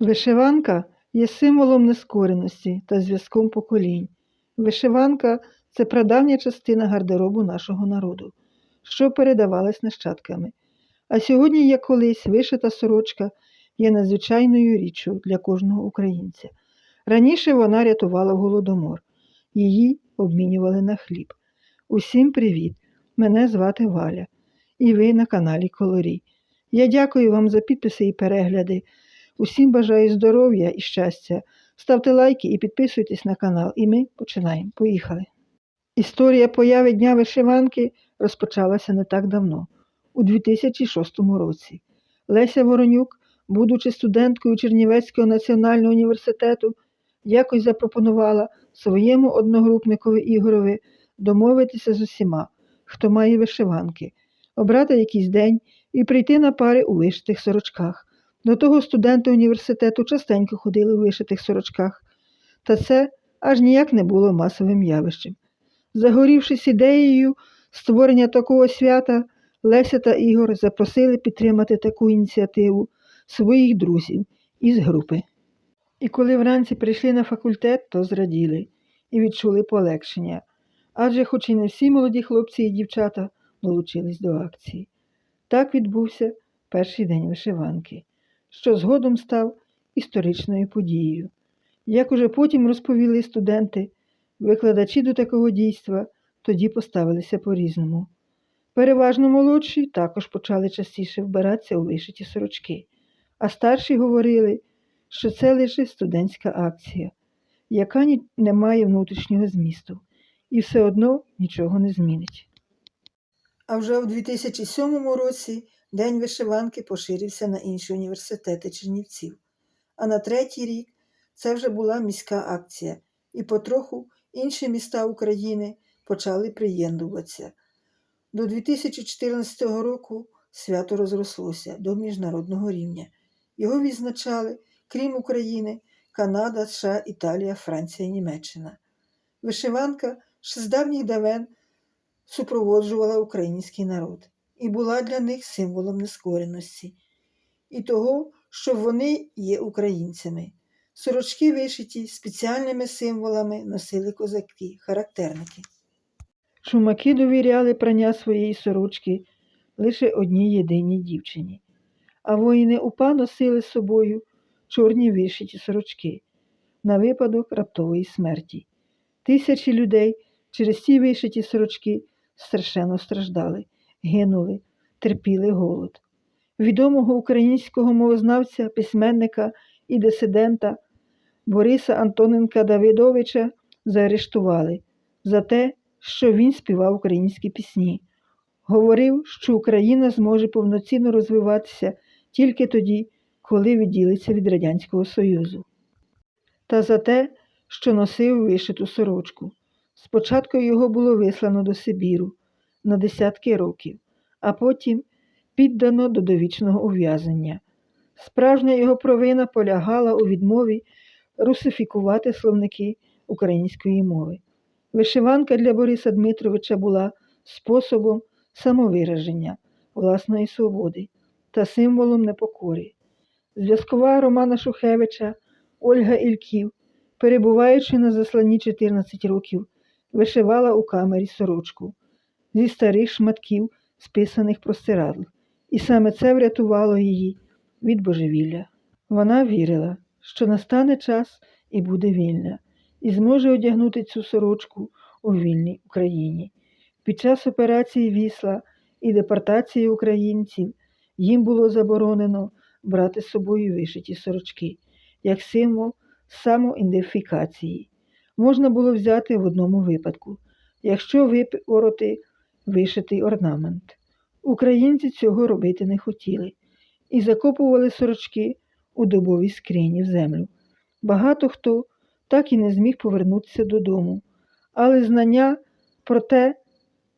Вишиванка є символом нескореності та зв'язком поколінь. Вишиванка це прадавня частина гардеробу нашого народу, що передавалась нащадками. А сьогодні, як колись, вишита сорочка є надзвичайною річчю для кожного українця. Раніше вона рятувала голодомор, її обмінювали на хліб. Усім привіт! Мене звати Валя, і ви на каналі Колорій. Я дякую вам за підписи і перегляди. Усім бажаю здоров'я і щастя. Ставте лайки і підписуйтесь на канал. І ми починаємо. Поїхали. Історія появи Дня вишиванки розпочалася не так давно, у 2006 році. Леся Воронюк, будучи студенткою Чернівецького національного університету, якось запропонувала своєму одногрупникові Ігорові домовитися з усіма, хто має вишиванки, обрати якийсь день і прийти на пари у вишитих сорочках. До того студенти університету частенько ходили у вишитих сорочках, та це аж ніяк не було масовим явищем. Загорівшись ідеєю створення такого свята, Леся та Ігор запросили підтримати таку ініціативу своїх друзів із групи. І коли вранці прийшли на факультет, то зраділи і відчули полегшення, адже, хоч і не всі молоді хлопці і дівчата долучились до акції. Так відбувся перший день вишиванки, що згодом став історичною подією. Як уже потім розповіли студенти, викладачі до такого дійства тоді поставилися по-різному. Переважно молодші також почали частіше вбиратися у вишиті сорочки, а старші говорили, що це лише студентська акція, яка не має внутрішнього змісту і все одно нічого не змінить. А вже у 2007 році День вишиванки поширився на інші університети Чернівців. А на третій рік це вже була міська акція, і потроху інші міста України почали приєднуватися. До 2014 року свято розрослося до міжнародного рівня. Його відзначали, крім України, Канада, США, Італія, Франція Німеччина. Вишиванка ще з давніх давен супроводжувала український народ і була для них символом нескореності і того, що вони є українцями. Сорочки вишиті спеціальними символами носили козаки, характерники. Шумаки довіряли прання своєї сорочки лише одній єдиній дівчині, а воїни УПА носили з собою чорні вишиті сорочки на випадок раптової смерті. Тисячі людей через ці вишиті сорочки страшенно страждали, гинули, терпіли голод. Відомого українського мовознавця, письменника і дисидента Бориса Антоненка Давидовича заарештували за те, що він співав українські пісні. Говорив, що Україна зможе повноцінно розвиватися тільки тоді, коли відділиться від Радянського Союзу. Та за те, що носив вишиту сорочку. Спочатку його було вислано до Сибіру на десятки років, а потім піддано до довічного ув'язнення. Справжня його провина полягала у відмові русифікувати словники української мови. Вишиванка для Бориса Дмитровича була способом самовираження власної свободи та символом непокори. Зв'язкова Романа Шухевича Ольга Ільків, перебуваючи на засланні 14 років, вишивала у камері сорочку зі старих шматків, списаних простирадл, і саме це врятувало її від божевілля. Вона вірила, що настане час і буде вільна, і зможе одягнути цю сорочку у вільній Україні. Під час операції Вісла і депортації українців їм було заборонено брати з собою вишиті сорочки як символ самоідентифікації. Можна було взяти в одному випадку, якщо випороти вишитий орнамент. Українці цього робити не хотіли і закопували сорочки у дубовій скрині в землю. Багато хто так і не зміг повернутися додому, але знання про те,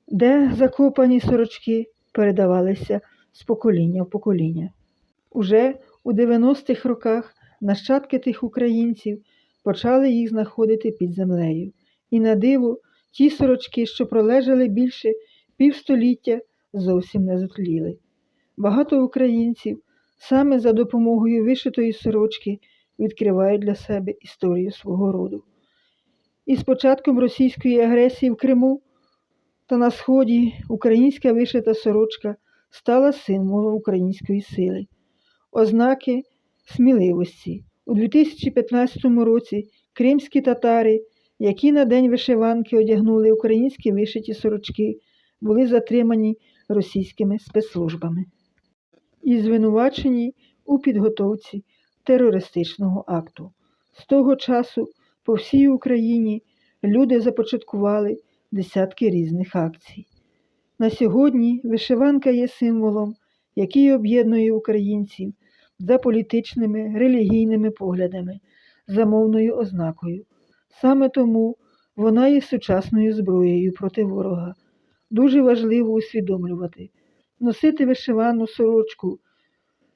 де закопані сорочки, передавалися з покоління в покоління. Уже у 90-х роках нащадки тих українців почали їх знаходити під землею. І на диво, ті сорочки, що пролежали більше півстоліття, зовсім не затліли. Багато українців Саме за допомогою вишитої сорочки відкривають для себе історію свого роду. І з початком російської агресії в Криму та на Сході українська вишита сорочка стала символом української сили, ознаки сміливості. У 2015 році кримські татари, які на день вишиванки одягнули українські вишиті сорочки, були затримані російськими спецслужбами і звинувачені у підготовці терористичного акту. З того часу по всій Україні люди започаткували десятки різних акцій. На сьогодні вишиванка є символом, який об'єднує українців за політичними, релігійними поглядами, за мовною ознакою. Саме тому вона є сучасною зброєю проти ворога. Дуже важливо усвідомлювати, носити вишивану сорочку,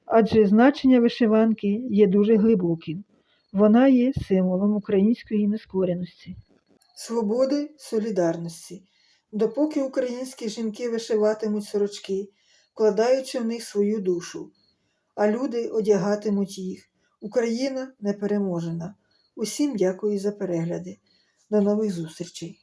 адже значення вишиванки є дуже глибоким. Вона є символом української нескореності. Свободи, солідарності. Допоки українські жінки вишиватимуть сорочки, вкладаючи в них свою душу, а люди одягатимуть їх. Україна непереможена. Усім дякую за перегляди. До нових зустрічей!